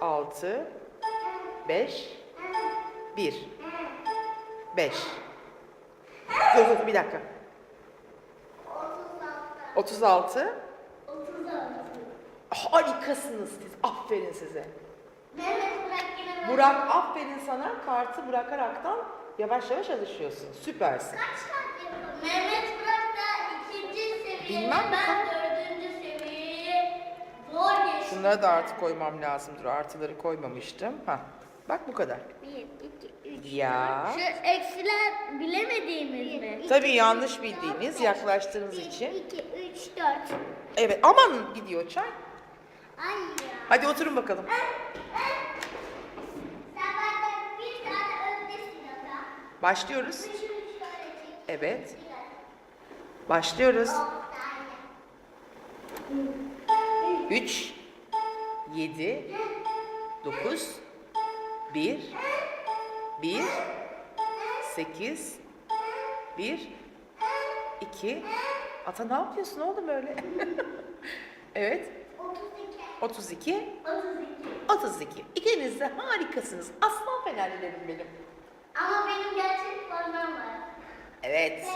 6, 5, 1, 5. Dur dur bir dakika. 36. 36. Harikasınız siz. Aferin size. Mehmet Burak aferin sana. Kartı bırakaraktan yavaş yavaş alışıyorsun. Süpersin. Kaç kart yapalım? Mehmet Burak da ikinci seviyede. Bilmem ben bakalım. Şunları da artı koymam lazımdır. Artıları koymamıştım. Ha. Bak bu kadar. 1, 2, 3, Ya. Şu eksiler bilemediğimiz mi? Tabii yanlış bildiğiniz, yaklaştığınız için. 2, 3, 4. Evet aman gidiyor çay. Ay ya. Hadi oturun bakalım. Sen benden bir tane öndesin ama. Başlıyoruz. Üçünü şöyle çek. Evet. Başlıyoruz. Hop, tane. 3 7 9 1 1 8 1 2 Ata ne yapıyorsun oğlum öyle? evet. 32. 32 32. 32. İkiniz de harikasınız. Aslan fenerlilerim benim. Ama benim gerçek formam var. Evet.